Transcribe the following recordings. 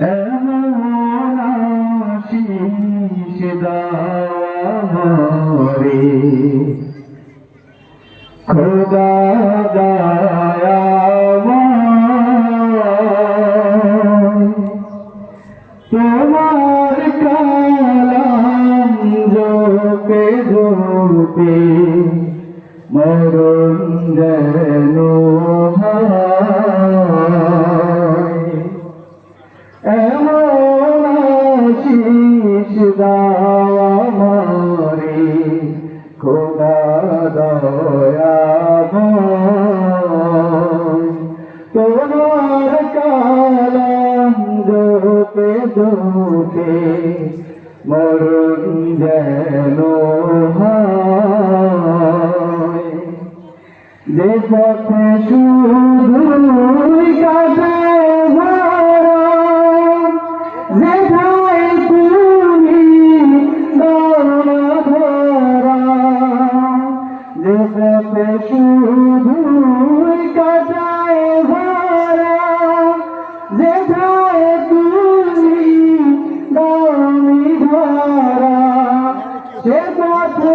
এমন আশিস দামরে খোদা দয়াময় তোমার কালাম জোপে জোপে মরণ যেন হয়। আশিস দাওয়ারে খোদা দয়াময় তোমার কালাম জোপে জোপে মরণ যেন যে শুধুই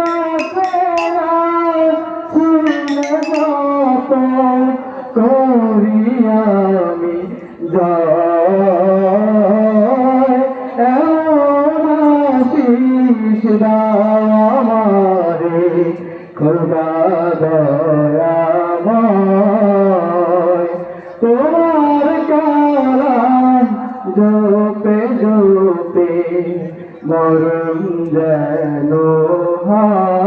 আমি আমারে খোদা দয়াময় তোমার কালাম জোপে জোপে মরম যেন হয়।